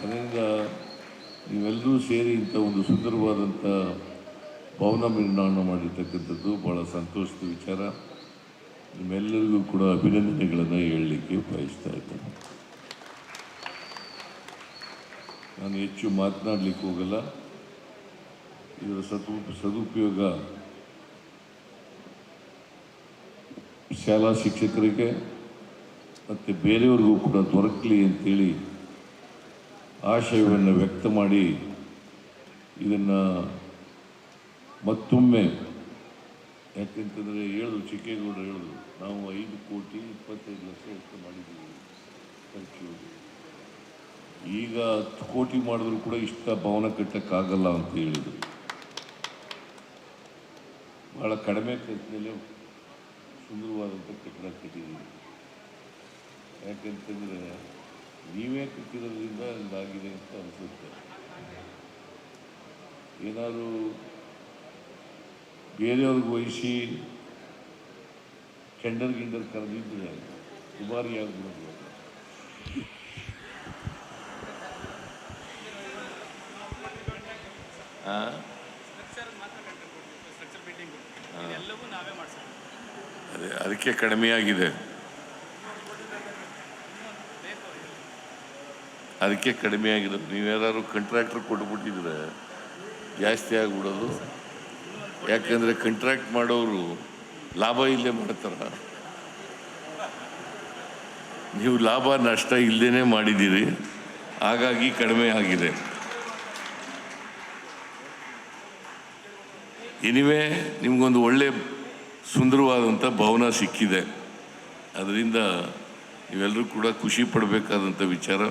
ಅದರಿಂದ ನೀವೆಲ್ಲರೂ ಸೇರಿ ಇಂಥ ಒಂದು ಸುಂದರವಾದಂಥ ಭವನ ನಿರ್ಮಾಣ ಮಾಡಿರ್ತಕ್ಕಂಥದ್ದು ಭಾಳ ಸಂತೋಷದ ವಿಚಾರ. ನಿಮ್ಮೆಲ್ಲರಿಗೂ ಕೂಡ ಅಭಿನಂದನೆಗಳನ್ನು ಹೇಳಲಿಕ್ಕೆ ಬಯಸ್ತಾ ಇದ್ದೇನೆ. ನಾನು ಹೆಚ್ಚು ಮಾತನಾಡಲಿಕ್ಕೆ ಹೋಗಲ್ಲ. ಇದರ ಸದು ಸದುಪಯೋಗ ಶಾಲಾ ಶಿಕ್ಷಕರಿಗೆ ಮತ್ತು ಬೇರೆಯವ್ರಿಗೂ ಕೂಡ ದೊರಕಲಿ ಅಂತೇಳಿ ಆಶಯವನ್ನು ವ್ಯಕ್ತ ಮಾಡಿ ಇದನ್ನು ಮತ್ತೊಮ್ಮೆ ಯಾಕೆಂತಂದರೆ ಹೇಳಿದ್ರು ಚಿಕ್ಕೇಗೌಡರು ಹೇಳಿದ್ರು ನಾವು ಐದು ಕೋಟಿ ಇಪ್ಪತ್ತೈದು ಲಕ್ಷ ವ್ಯಕ್ತ ಮಾಡಿದ್ದೀವಿ ಖರ್ಚು. ಈಗ ಹತ್ತು ಕೋಟಿ ಮಾಡಿದ್ರು ಕೂಡ ಇಷ್ಟ ಭವನ ಕಟ್ಟಕ್ಕಾಗಲ್ಲ ಅಂತ ಹೇಳಿದರು. ಭಾಳ ಕಡಿಮೆ ಖರ್ಚಿನಲ್ಲಿ ಸುಂದರವಾದಂಥ ಕಟ್ಟಡ ಕಟ್ಟಿದ್ದೀವಿ. ಯಾಕಂತಂದರೆ ನೀವೇ ಕಟ್ಟಿರೋದ್ರಿಂದ ಇದಾಗಿದೆ ಅಂತ ಅನಿಸುತ್ತೆ. ಏನಾದರೂ ಬೇರೆಯವ್ರಿಗೆ ವಹಿಸಿ ಟೆಂಡರ್ ಗಿಂಡರ್ ಕರೆದಿದ್ದರೆ ದುಬಾರಿ ಆಗ್ಬೋದು ಅದೇ. ಅದಕ್ಕೆ ಕಡಿಮೆ ಅದಕ್ಕೆ ಕಡಿಮೆ ಆಗಿರೋದು. ನೀವೇನಾದ್ರು ಕಂಟ್ರಾಕ್ಟ್ರ್ ಕೊಟ್ಬಿಟ್ಟಿದ್ರೆ ಜಾಸ್ತಿ ಆಗಿಬಿಡೋದು. ಯಾಕಂದರೆ ಕಂಟ್ರಾಕ್ಟ್ ಮಾಡೋರು ಲಾಭ ಇಲ್ಲೇ ಮಾಡ್ತಾರ. ನೀವು ಲಾಭ ನಷ್ಟ ಇಲ್ಲದೇ ಮಾಡಿದ್ದೀರಿ. ಹಾಗಾಗಿ ಕಡಿಮೆ ಆಗಿದೆ. ಎನಿವೇ ನಿಮಗೊಂದು ಒಳ್ಳೆ ಸುಂದರವಾದಂಥ ಭವನ ಸಿಕ್ಕಿದೆ. ಅದರಿಂದ ನೀವೆಲ್ಲರೂ ಕೂಡ ಖುಷಿ ಪಡಬೇಕಾದಂಥ ವಿಚಾರ.